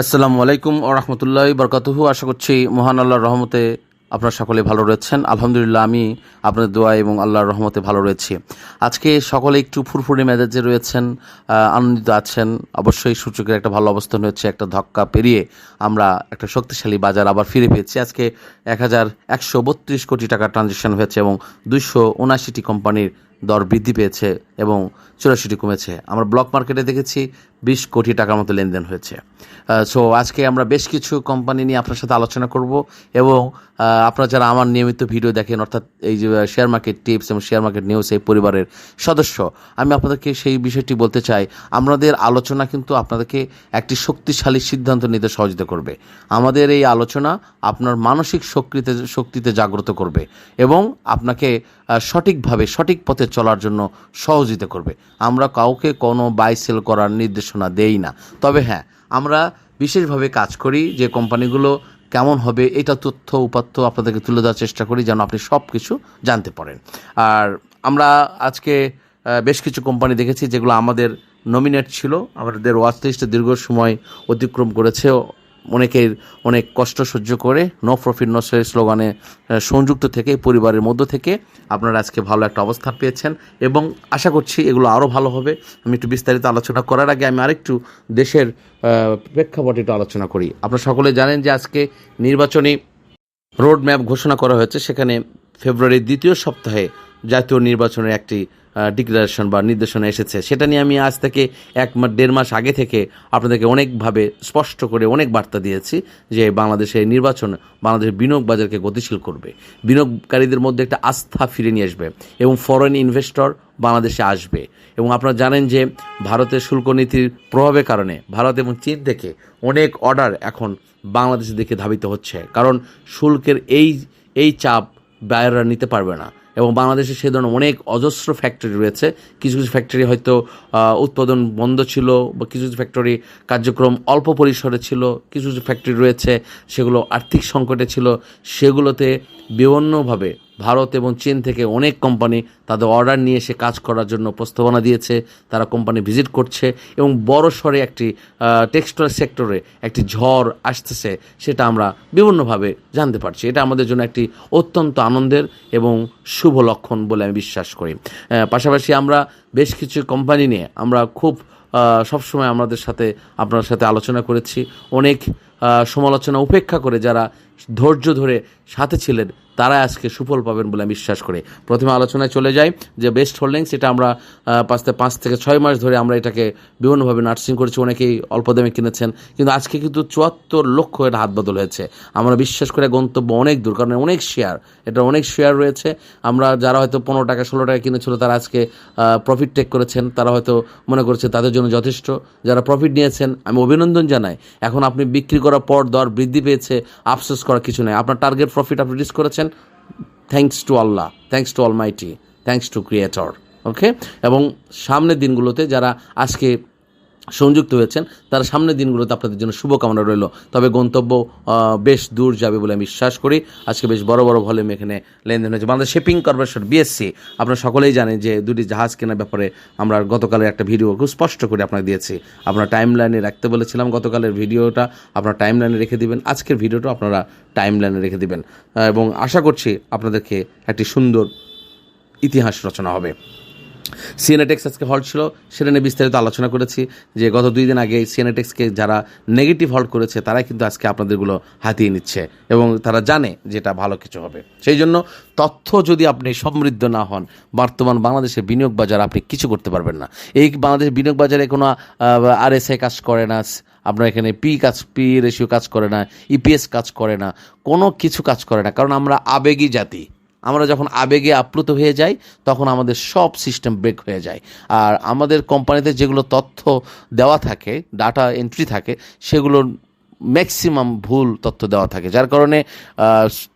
আসসালামু আলাইকুম রহমতুল্লাহ বরকাতুহু। আশা করছি মহান আল্লাহর রহমতে আপনারা সকলে ভালো রয়েছেন। আলহামদুলিল্লাহ, আমি আপনাদের দোয়া এবং আল্লাহর রহমতে ভালো রয়েছি। আজকে সকলে একটু ফুরফুরে মেজাজে রয়েছেন আনন্দিত আছেন। অবশ্যই সূচকের একটা ভালো অবস্থান হয়েছে, একটা ধক্কা পেরিয়ে আমরা একটা শক্তিশালী বাজার আবার ফিরে পেয়েছি। আজকে এক হাজার একশো বত্রিশ কোটি টাকা ট্রানজেকশন হয়েছে এবং দুইশো উনাশিটি কোম্পানির দর বৃদ্ধি পেয়েছে এবং চুরাশিটি কমেছে। আমরা ব্লক মার্কেটে দেখেছি বিশ কোটি টাকার মতো লেনদেন হয়েছে। সো আজকে আমরা বেশ কিছু কোম্পানি নিয়ে আপনার সাথে আলোচনা করব এবং আপনারা যারা আমার নিয়মিত ভিডিও দেখেন, অর্থাৎ এই যে শেয়ার মার্কেট টিপস এবং শেয়ার মার্কেট নিউজ এই পরিবারের সদস্য, আমি আপনাদেরকে সেই বিষয়টি বলতে চাই। আমাদের আলোচনা কিন্তু আপনাদেরকে একটি শক্তিশালী সিদ্ধান্ত নিতে সহযোগিতা করবে। আমাদের এই আলোচনা আপনার মানসিক শক্তিতে শক্তিতে জাগ্রত করবে এবং আপনাকে সঠিকভাবে, সঠিক পথে চলার জন্য সহযোগিতা করবে। আমরা কাউকে কোনো বাই সেল করার নির্দেশনা দেই না। তবে হ্যাঁ আমরা বিশেষভাবে কাজ করি যে কোম্পানিগুলো কেমন হবে, এটা তথ্য, উপাত্ত আপনাদেরকে তুলে দেওয়ার চেষ্টা করি যেন আপনি সব কিছু জানতে পারেন। আর আমরা আজকে বেশ কিছু কোম্পানি দেখেছি যেগুলো আমাদের নমিনেট ছিল, আমাদের ওয়াচ লিস্টে দীর্ঘ সময় অতিক্রম করেছে। অনেকের অনেক কষ্ট সহ্য করে নো প্রফিট নো সেল স্লোগানে সংযুক্ত থেকে, পরিবারের মধ্য থেকে আপনারা আজকে ভালো একটা অবস্থান পেয়েছেন এবং আশা করছি এগুলো আরও ভালো হবে। আমি একটু বিস্তারিত আলোচনা করার আগে আমি আরেকটু দেশের প্রেক্ষাপটে একটু আলোচনা করি। আপনারা সকলে জানেন যে আজকে নির্বাচনী রোড ম্যাপ ঘোষণা করা হয়েছে। সেখানে ফেব্রুয়ারির দ্বিতীয় সপ্তাহে জাতীয় নির্বাচনের একটি ডিক্লারেশন বা নির্দেশনা এসেছে। সেটা নিয়ে আমি আজ থেকে এক দেড় মাস আগে থেকে আপনাদেরকে অনেকভাবে স্পষ্ট করে অনেক বার্তা দিয়েছি যে বাংলাদেশের নির্বাচন বাংলাদেশের বিনিয়োগ বাজারকে গতিশীল করবে। বিনিয়োগকারীদের মধ্যে একটা আস্থা ফিরে নিয়ে আসবে এবং ফরেন ইনভেস্টর বাংলাদেশে আসবে। এবং আপনারা জানেন যে ভারতের শুল্ক নীতির প্রভাবের কারণে ভারত এবং চীন থেকে অনেক অর্ডার এখন বাংলাদেশের দিকে ধাবিত হচ্ছে। কারণ শুল্কের এই এই চাপ বায়াররা নিতে পারবে না। এবং বাংলাদেশে সে ধরনের অনেক অজস্র ফ্যাক্টরি রয়েছে। কিছু কিছু ফ্যাক্টরি হয়তো উৎপাদন বন্ধ ছিল বা কিছু কিছু ফ্যাক্টরি কার্যক্রম অল্প পরিসরে ছিল। কিছু কিছু ফ্যাক্টরি রয়েছে, সেগুলো আর্থিক সংকটে ছিল। সেগুলোতে বিভিন্নভাবে ভারত এবং চীন থেকে অনেক কোম্পানি তাদের অর্ডার নিয়ে এসে কাজ করার জন্য প্রস্তাবনা দিয়েছে। তারা কোম্পানি ভিজিট করছে এবং বড় সড়ে একটি টেক্সটাইল সেক্টরে একটি ঝড় আসতেছে, সেটা আমরা বিভিন্নভাবে জানতে পারছি। এটা আমাদের জন্য একটি অত্যন্ত আনন্দের এবং শুভ লক্ষণ বলে আমি বিশ্বাস করি। পাশাপাশি আমরা বেশ কিছু কোম্পানি নিয়ে আমরা খুব সবসময় আমাদের সাথে, আপনার সাথে আলোচনা করেছি। অনেক সমালোচনা, উপেক্ষা করে যারা ধৈর্য ধরে সাথে ছিলেন তারা আজকে সুফল পাবেন বলে আমি বিশ্বাস করি। প্রথমে আলোচনায় চলে যাই যে বেস্ট হোল্ডিংস এটা আমরা পাঁচ থেকে পাঁচ থেকে ছয় মাস ধরে আমরা এটাকে বিভিন্নভাবে নার্সিং করেছি, অনেকেই অল্প দামে কিনেছেন। কিন্তু আজকে কিন্তু চুয়াত্তর লক্ষ এটা হাত বদল হয়েছে। আমরা বিশ্বাস করে গন্তব্য অনেক দূর, কারণ অনেক শেয়ার এটা অনেক শেয়ার রয়েছে। আমরা যারা হয়তো পনেরো টাকা, ষোলো টাকা কিনেছিল, তারা আজকে প্রফিট টেক করেছেন। তারা হয়তো মনে করছে তাদের জন্য যথেষ্ট। যারা প্রফিট নিয়েছেন, আমি অভিনন্দন জানাই। এখন আপনি বিক্রি করার পর দর বৃদ্ধি পেয়েছে, আফসোস করার কিছু নেই। আপনার টার্গেট প্রফিট আপনি রিস্ক করেছেন thanks to Allah thanks to almighty thanks to creator okay এবং সামনের দিনগুলোতে যারা আজকে সংযুক্ত হয়েছেন, তারা সামনের দিনগুলোতে আপনাদের জন্য শুভকামনা রইল। তবে গন্তব্য বেশ দূর যাবে বলে আমি বিশ্বাস করি। আজকে বেশ বড় বড় ভলিউম এখানে লেনদেন হয়েছে। বাংলাদেশ শিপিং কর্পোরেশন বিএসসি আপনারা সকলেই জানেন যে দুটি জাহাজ কেনার ব্যাপারে আমরা গতকালের একটা ভিডিও খুব স্পষ্ট করে আপনাকে দিয়েছি। আপনারা টাইম লাইনে রাখতে বলেছিলাম গতকালের ভিডিওটা আপনারা টাইম লাইনে রেখে দিবেন। আজকের ভিডিওটা আপনারা টাইম লাইনে রেখে দিবেন। এবং আশা করছি আপনাদেরকে একটি সুন্দর ইতিহাস রচনা হবে। সিএনএটেক্স আজকে হল্ট ছিল, সেটা নিয়ে বিস্তারিত আলোচনা করেছি যে গত দুই দিন আগে সিএনএটেক্সকে যারা নেগেটিভ হল্ট করেছে, তারাই কিন্তু আজকে আপনাদেরগুলো হাতিয়ে নিচ্ছে এবং তারা জানে যে এটা ভালো কিছু হবে। সেই জন্য তথ্য যদি আপনি সমৃদ্ধ না হন, বর্তমান বাংলাদেশের বিনিয়োগ বাজার আপনি কিছু করতে পারবেন না। এই বাংলাদেশ বিনিয়োগ বাজারে কোনো আরএসআই কাজ করে না, আপনার এখানে পি কাজ পি রেশিও কাজ করে না ইপিএস কাজ করে না, কোনো কিছু কাজ করে না, কারণ আমরা আবেগী জাতি। আমরা যখন আবেগে আপ্লুত হয়ে যাই, তখন আমাদের সব সিস্টেম ব্রেক হয়ে যায়। আর আমাদের কোম্পানিতে যেগুলো তথ্য দেওয়া থাকে, ডাটা এন্ট্রি থাকে সেগুলো ম্যাক্সিমাম ভুল তথ্য দেওয়া থাকে। যার কারণে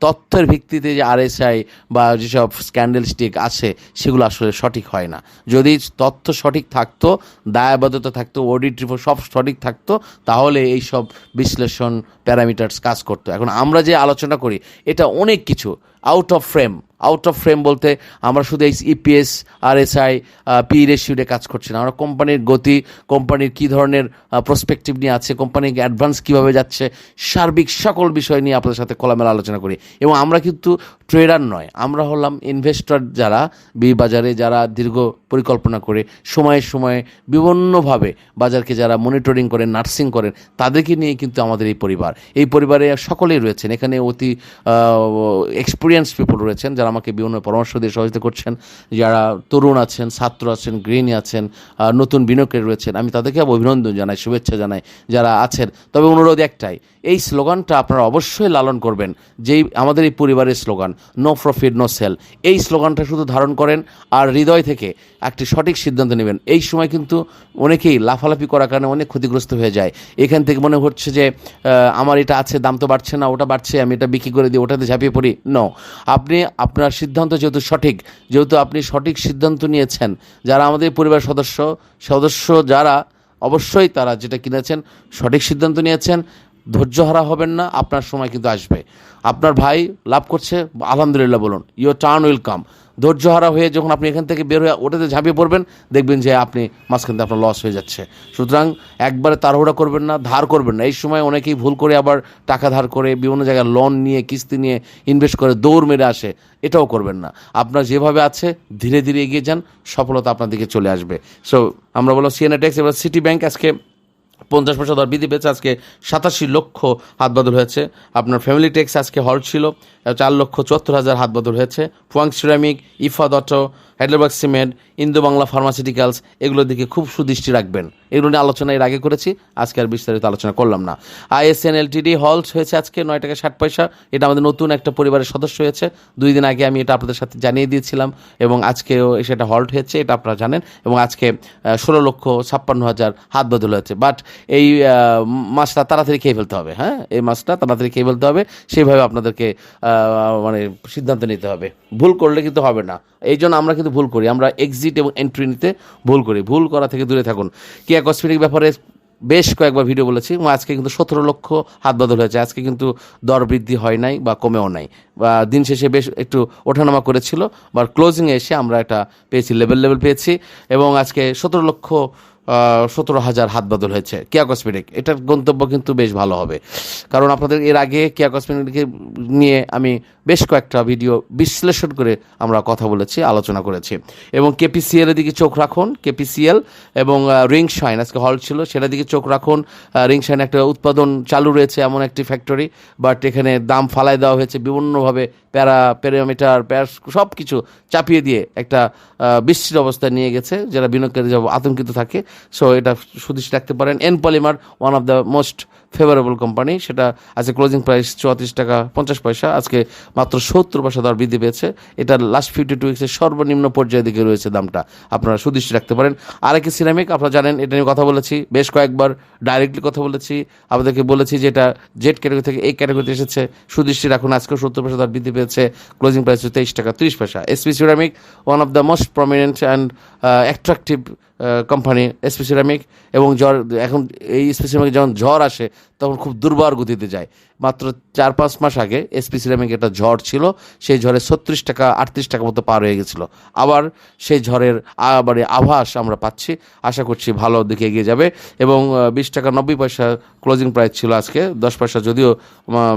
তথ্যের ভিত্তিতে যে আরএসআই বা যেসব স্ক্যান্ডেল স্টিক আছে, সেগুলো আসলে সঠিক হয় না। যদি তথ্য সঠিক থাকতো, দায়বদ্ধতা থাকতো, অডিট রিপোর্ট সব সঠিক থাকতো, তাহলে এই সব বিশ্লেষণ প্যারামিটার্স কাজ করতো। এখন আমরা যে আলোচনা করি, এটা অনেক কিছু। Out of frame out of frame বলতে আমরা শুধু এই ইপিএস আর এসআই পি রেশিওতে কাজ করছি না। আমরা কোম্পানির গতি কোম্পানির কী ধরনের প্রসপেক্টিভ নিয়ে আছে কোম্পানির অ্যাডভান্স কীভাবে যাচ্ছে, সার্বিক সকল বিষয় নিয়ে আপনাদের সাথে খোলামেলা আলোচনা করি। এবং আমরা কিন্তু ট্রেডার নয়, আমরা হলাম ইনভেস্টর যারা বি বাজারে যারা দীর্ঘ পরিকল্পনা করে, সময়ে সময়ে বিভিন্নভাবে বাজারকে যারা মনিটরিং করেন নার্সিং করেন, তাদেরকে নিয়ে কিন্তু আমাদের এই পরিবার। এই পরিবারে সকলেই রয়েছেন। এখানে অতি এক্সপিরিয়েন্স পিপল রয়েছেন যারা আমাকে বিভিন্ন পরামর্শ দিয়ে সহযোগিতা করছেন, যারা তরুণ আছেন, ছাত্র আছেন, গৃহিণী আছেন নতুন বিনিয়োগকারী রয়েছেন, আমি তাদেরকে অভিনন্দন জানাই, শুভেচ্ছা জানাই, যারা আছেন। তবে অনুরোধ একটাই, এই স্লোগানটা আপনারা অবশ্যই লালন করবেন, যেই আমাদের এই পরিবারের slogan no profit no sale এই স্লোগানটা শুধু ধারণ করেন আর হৃদয় থেকে একটি সঠিক সিদ্ধান্ত নেবেন। এই সময় কিন্তু অনেকেই লাফালাফি করার কারণে অনেক ক্ষতিগ্রস্ত হয়ে যায়। এখান থেকে মনে হচ্ছে যে আমার এটা আছে, দাম তো বাড়ছে না, ওটা বাড়ছে, আমি এটা বিক্রি করে দিই ওটাতে ঝাঁপিয়ে পড়ি। নো আপনি আপনার সিদ্ধান্ত যেহেতু সঠিক, যেহেতু আপনি সঠিক সিদ্ধান্ত নিয়েছেন, যারা আমাদের পরিবার সদস্য সদস্য যারা, অবশ্যই তারা যেটা কিনেছেন, সঠিক সিদ্ধান্ত নিয়েছেন ধৈর্যহারা হবেন না, আপনার সময় কিন্তু আসবে। আপনার ভাই লাভ করছে, আলহামদুলিল্লাহ বলুন ইউর টার্ন উইল কাম ধৈর্যহারা হয়ে যখন আপনি এখান থেকে বের হয়ে ওটাতে ঝাঁপিয়ে পড়বেন, দেখবেন যে আপনি মাঝখান থেকে আপনার লস হয়ে যাচ্ছে। সুতরাং একবারে তাড়াহুড়া করবেন না, ধার করবেন না। এই সময় অনেকেই ভুল করে আবার টাকা ধার করে বিভিন্ন জায়গায় লোন নিয়ে, কিস্তি নিয়ে ইনভেস্ট করে দৌড় মেরে আসে, এটাও করবেন না। আপনার যেভাবে আছে, ধীরে ধীরে এগিয়ে যান, সফলতা আপনার দিকে চলে আসবে। সো আমরা বললাম সিএনএ ট্যাক্স এবার সিটি ব্যাংক আজকে পঞ্চাশ পয়সা দর বৃদ্ধি পেয়েছে, আজকে সাতাশি লক্ষ হাত বদল হয়েছে। আপনার ফ্যামিলি ট্যাক্স আজকে হল ছিল, চার লক্ষ চুয়াত্তর হাজার হাত বদল হয়েছে। ফুয়াং সিরামিক ইফাদ অটো হাইড্রাবাদ সিমেন্ট ইন্দো বাংলা ফার্মাসিউটিক্যালস এগুলোর দিকে খুব সুদৃষ্টি রাখবেন। এগুলো নিয়ে আলোচনা এর আগে করেছি, আজকে আর বিস্তারিত আলোচনা করলাম না। আইএসএন এলটিডি হল্ট হয়েছে আজকে, নয় টাকা ষাট পয়সা। এটা আমাদের নতুন একটা পরিবারের সদস্য হয়েছে। দুই দিন আগে আমি এটা আপনাদের সাথে জানিয়ে দিয়েছিলাম এবং আজকেও সেটা হল্ট হয়েছে, এটা আপনারা জানেন। এবং আজকে ষোলো লক্ষ ছাপ্পান্ন হাজার হাত বদল হয়েছে। বাট এই মাছটা তাড়াতাড়ি খেয়ে ফেলতে হবে হ্যাঁ? এই মাছটা তাড়াতাড়ি খেয়ে ফেলতে হবে। সেইভাবে আপনাদেরকে মানে সিদ্ধান্ত নিতে হবে। ভুল করলে কিন্তু হবে না। এই জন্য আমরা কিন্তু ভুল করি, আমরা এক্সিট এবং এন্ট্রি নিতে ভুল করি। ভুল করা থেকে দূরে থাকুন। কেয়া কসমেটিক ব্যাপারে বেশ কয়েকবার ভিডিও বলেছি, এবং আজকে কিন্তু সতেরো লক্ষ হাত বদল হয়েছে। আজকে কিন্তু দর বৃদ্ধি হয় নাই বা কমেও নাই। বা দিন শেষে বেশ একটু ওঠানামা করেছিল বা ক্লোজিংয়ে এসে আমরা এটা পেয়েছি লেভেল লেভেল পেয়েছি, এবং আজকে সতেরো লক্ষ সতেরো হাজার হাত বদল হয়েছে। কেয়া কসমেটিক এটার গন্তব্য কিন্তু বেশ ভালো হবে। কারণ আপনাদের এর আগে কেয়া কসমেটিক নিয়ে আমি বেশ কয়েকটা ভিডিও বিশ্লেষণ করে আমরা কথা বলেছি, আলোচনা করেছি। এবং কেপিসিএল এর দিকে চোখ রাখুন, কেপিসিএল এবং রিং শাইন আজকে হল ছিল, সেটার দিকে চোখ রাখুন। রিং শাইন একটা উৎপাদন চালু রয়েছে এমন একটি ফ্যাক্টরি বাট এখানে দাম ফালাই দেওয়া হয়েছে, বিভিন্নভাবে প্যারা, প্যারামিটার প্যার সব কিছু চাপিয়ে দিয়ে একটা বিস্তৃত অবস্থায় নিয়ে গেছে, যারা বিনিয়োগকারী আতঙ্কিত থাকে। সো এটা সুদৃষ্টি রাখতে পারেন। N polymer one of the most favourable company সেটা আজকে ক্লোজিং প্রাইস চুয়াত্রিশ টাকা পঞ্চাশ পয়সা, আজকে মাত্র সত্তর পয়সা দর বৃদ্ধি পেয়েছে। এটা লাস্ট ফিফটি টু উইক্সের সর্বনিম্ন পর্যায়ের দিকে রয়েছে দামটা। আপনারা সুদৃষ্টি রাখতে পারেন। আরেকটি সিরামিক আপনারা জানেন, এটা নিয়ে কথা বলেছি, বেশ কয়েকবার ডাইরেক্টলি কথা বলেছি। আপনাদেরকে বলেছি যে এটা জেড ক্যাটাগরি থেকে এই ক্যাটাগরিতে এসেছে। সুদৃষ্টি রাখুন, আজকেও সত্তর পয়সা দর বৃদ্ধি পেয়েছে। ক্লোজিং প্রাইস তেইশ টাকা ত্রিশ পয়সা। SP ceramic one of the most prominent and attractive company SP ceramic এবং জ্বর, এখন এই এসপি সিরামিক যখন ঝড় আসে, তখন খুব দুর্বার গতিতে যায়। মাত্র চার পাঁচ মাস আগে এসপি একটা ঝড় ছিল, সেই ঝড়ে ছত্রিশ টাকা, আটত্রিশ টাকা মতো পার হয়ে গেছিল। আবার সেই ঝড়ের মানে আভাস আমরা পাচ্ছি, আশা করছি ভালো দিকে এগিয়ে যাবে এবং বিশ টাকা নব্বই পয়সা ক্লোজিং প্রাইস ছিল আজকে, দশ পয়সা যদিও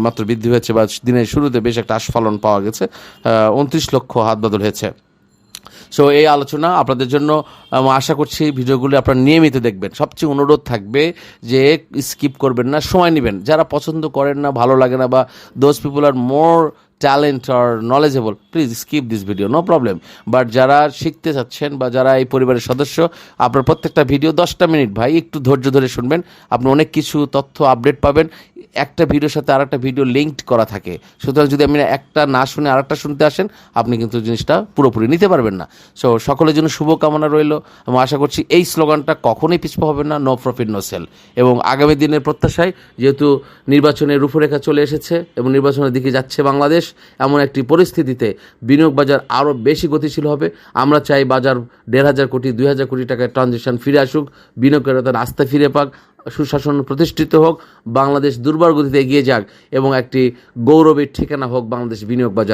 মাত্র বৃদ্ধি হয়েছে বা দিনের শুরুতে বেশ একটা আস্ফলন পাওয়া গেছে উনত্রিশ লক্ষ হাত বদল হয়েছে। সো এই আলোচনা আপনাদের জন্য আশা করছি ভিডিওগুলো আপনারা নিয়মিত দেখবেন। সবচেয়ে অনুরোধ থাকবে যে স্কিপ করবেন না, সময় নেবেন। যারা পছন্দ করেন না, ভালো লাগে না বা those people are more talent are knowledgeable please skip this video no problem but যারা শিখতে চাচ্ছেন বা যারা এই পরিবারের সদস্য, আপনার প্রত্যেকটা ভিডিও দশটা মিনিট ভাই, একটু ধৈর্য ধরে শুনবেন। আপনি অনেক কিছু তথ্য আপডেট পাবেন। একটা ভিডিওর সাথে আরেকটা ভিডিও লিঙ্কড করা থাকে। সুতরাং যদি আপনি একটা না শুনে আরেকটা শুনতে আসেন, আপনি কিন্তু জিনিসটা পুরোপুরি নিতে পারবেন না। সো সকলের জন্য শুভকামনা রইল। এবং আশা করছি এই স্লোগানটা কখনোই পিছপা হবে না নো প্রফিট নো সেল এবং আগামী দিনের প্রত্যাশায়, যেহেতু নির্বাচনের রূপরেখা চলে এসেছে এবং নির্বাচনের দিকে যাচ্ছে বাংলাদেশ এমন একটি পরিস্থিতিতে বিনিয়োগ বাজার আরও বেশি গতিশীল হবে। আমরা চাই বাজার দেড় হাজার কোটি, দুই হাজার কোটি টাকার ট্রানজেকশন ফিরে আসুক। বিনিয়োগকারীরা তার আস্থা ফিরে পাক, সুশাসন প্রতিষ্ঠিত হোক, বাংলাদেশ দুর্বার গতিতে এগিয়ে যাক এবং একটি গৌরবের ঠিকানা হোক বাংলাদেশ বিনিয়োগ বাজার।